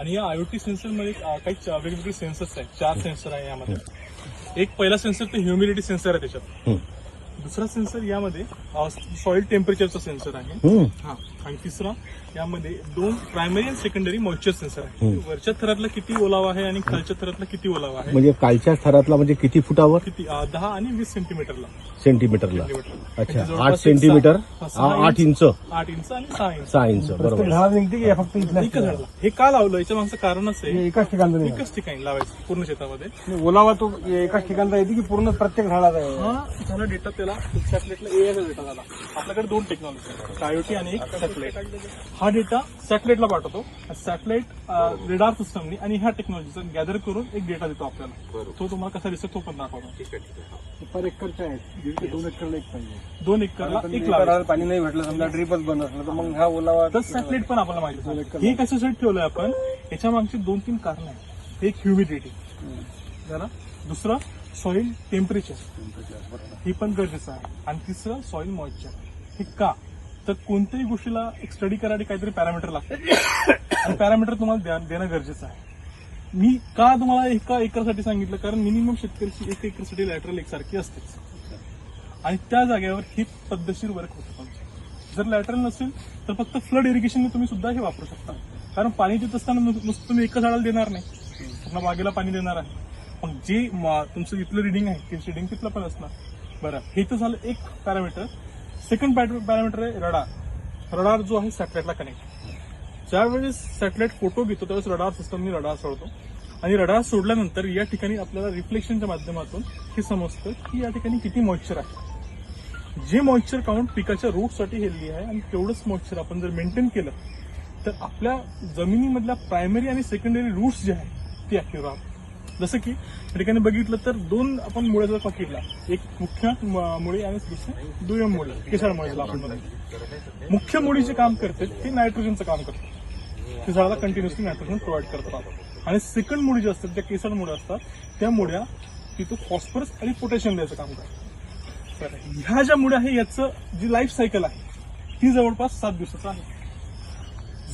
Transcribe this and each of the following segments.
आणि या आयओटी सेन्सरमध्ये काही वेगवेगळे सेन्सर्स आहेत. चार सेन्सर आहे यामध्ये. एक पहिला सेन्सर ते ह्युमिडिटी सेन्सर आहे त्याच्यात. दुसरा सेन्सर यामध्ये सॉइल टेम्परेचरचा सेन्सर आहे. हा आणि तिसरा यामध्ये दोन प्रायमरी आणि सेकंडरी मॉइश्चर सेन्सर आहे. वरच्या थरातला किती ओलावा आहे आणि खालच्या थरातला किती ओलावा आहे? म्हणजे कालच्या थरातला म्हणजे किती फुटावर? किती अं, दहा आणि वीस सेंटीमीटरला सेंटीमीटरला सेंटीमीटर अच्छा आठ जवळपास सेंटीमीटर सहा- सहा आ- आठ इंच आठ इंच आणि सहा इंच सहा इंच बरोबर. निघते की फक्त इथल्या एकच झाडाला हे का लावलं? याच्या मागचं कारणच हे आहे. एकाच ठिकाणचं नाही. एकच ठिकाणी लावायचं पूर्ण शेतामध्ये. ओलावा तो एकाच ठिकाणचा येते की पूर्ण प्रत्येक झाडाचा आहे? हा झाला डेटा त्याला सॅटेलाइटला एआयचा डेटा झाला आपल्याकडे दोन टेक्नॉलॉजी आयओटी आणि एक सॅटेलाइट हा डेटा सॅटेलाइटला पाठवतो. सॅटेलाइट रेडार सिस्टमनी आणि ह्या टेक्नॉलॉजीचा गॅदर करून एक डेटा देतो आपल्याला. तो तुम्हाला कसा दिसतो तो पण दाखवतो. पर एकरच्या आहेत. दीड ते दोन एकरला एक पाहिजे. दोन एकरला पण एक लावायचं पाणी नाही भेटलं समजा ड्रीपच बंद असलं तर मग हा ओलावा तर सॅटेलाइट पण आपल्याला माहिती आहे. हे कशासाठी ठेवलंय आपण? याच्या मागची दोन तीन कारण आहेत. एक ह्युमिडिटी झालं. दुसरं सॉइल टेम्परेचर ही पण गरजेचं आहे. आणि तिसरं सॉइल मॉइश्चर हे का? तर कोणत्याही गोष्टीला एक स्टडी करायला काहीतरी पॅरामीटर लागतं. आणि पॅरामीटर तुम्हाला देणं गरजेचं आहे. मी का तुम्हाला एका एकरसाठी सांगितलं? कारण मिनिमम शेतकऱ्याची एक एकरसाठी लॅटरल एकसारखी असतेच. आणि त्या जागेवर हे पद्धतशीर वर्क होतं जर लॅटरल नसेल तर फक्त फ्लड इरिगेशनने तुम्ही सुद्धा हे वापरू शकता. कारण पाणी देत असताना नुस- नुसतं तुम्ही एका झाडाला देणार नाही. पूर्ण बागेला पाणी देणार आहे. मग जे तुमचं इथलं रिडिंग आहे ते रिडिंग तिथलं पण असणार. बरं हे तर झालं एक पॅरामीटर सेकंड पॅरामीटर आहे रडार रडार जो आहे सॅटेलाइटला कनेक्ट ज्यावेळेस सॅटेलाइट फोटो घेतो त्यावेळेस रडार सिस्टमनी रडार सोडतो. आणि रडार सोडल्यानंतर या ठिकाणी आपल्याला रिफ्लेक्शनच्या माध्यमातून हे समजतं की या ठिकाणी किती मॉइश्चर आहे. जे मॉइश्चर काउंट पिकाच्या रूटसाठी हेल्दी आहे आणि तेवढंच मॉइश्चर आपण जर मेंटेन केलं तर आपल्या जमिनीमधल्या प्रायमरी आणि सेकंडरी रूट्स जे आहेत ते ऍक्टिव्ह राहतात. जसं की या ठिकाणी बघितलं तर दोन आपण मुळे जर पकडला एक मुख्य मुळे आणि दुसरं दुय्यम मुळे केसाळ मुळे आपण म्हणतो मुख्य मुळी जे काम करते ते नायट्रोजनचं काम करतात ते झाडाला कंटिन्युअसली नायट्रोजन प्रोव्हाइड करतात आणि सेकंड मुळी जे असतात ज्या केसळ मुळे असतात त्या मुळ्या तिथं फॉस्फरस आणि पोटॅशियम द्यायचं काम करतात. तर ह्या ज्या मुळ्या आहे याचं जी लाईफ सायकल आहे ती जवळपास सात दिवसाचं आहे.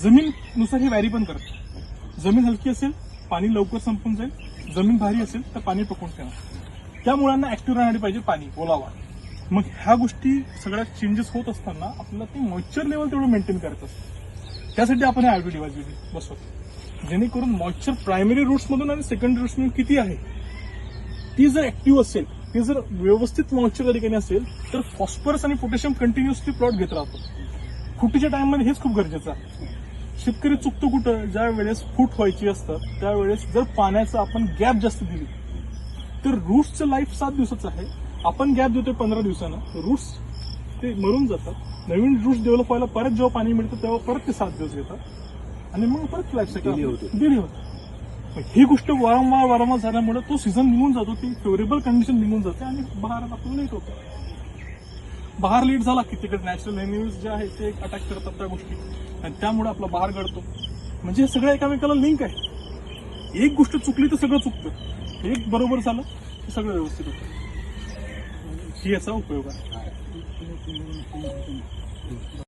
जमीननुसार हे व्हॅरी पण करते. जमीन हलकी असेल पाणी लवकर संपून जाईल जमीन भारी असेल तर पाणी पकडून ठेवा. त्या मुळांना ऍक्टिव्ह राहण्यासाठी पाहिजे पाणी ओलावा. मग ह्या गोष्टी सगळ्या चेंजेस होत असताना आपल्याला ते मॉइश्चर लेवल तेवढं मेंटेन करायचं असतं. त्यासाठी आपण हे आयडी डिवाइस बसवतो. जेणेकरून मॉइश्चर प्रायमरी रूट्समधून आणि सेकंडरी रूट्समधून किती आहे? ती जर ऍक्टिव्ह असेल ती जर व्यवस्थित मॉइश्चर त्या ठिकाणी असेल तर फॉस्फरस आणि पोटॅशियम कंटिन्युअसली प्लॉट घेत राहतो. फुटीच्या टाइममध्ये हेच खूप गरजेचं आहे. शेतकरी चुकतो कुठं? ज्या वेळेस फूट व्हायची असतात त्यावेळेस जर पाण्याचं आपण गॅप जास्त दिली तर रूट्सचं लाईफ सात दिवसाचं आहे. आपण गॅप देतोय पंधरा दिवसानं. रूट्स ते मरून जातात. नवीन रूट्स डेव्हलप व्हायला परत जेव्हा पाणी मिळतं तेव्हा परत ते सात दिवस घेतात. आणि मग परत लाईफ सायकल डिले होते. ही गोष्ट वारंवार वारंवार झाल्यामुळे तो सीझन निघून जातो ती फेवरेबल कंडिशन निघून जाते आणि बहारात आपल्याला लेट होतं बहार लेट झाला की तिकडे नॅचरल एनिमल्स जे आहे ते अटॅक करतात त्या गोष्टी. आणि त्यामुळे आपला बहार घडतो. म्हणजे हे सगळं एकामेकाला लिंक आहे. एक गोष्ट चुकली तर सगळं चुकतं. एक बरोबर झालं तर सगळं व्यवस्थित होतं. ही याचा उपयोग आहे.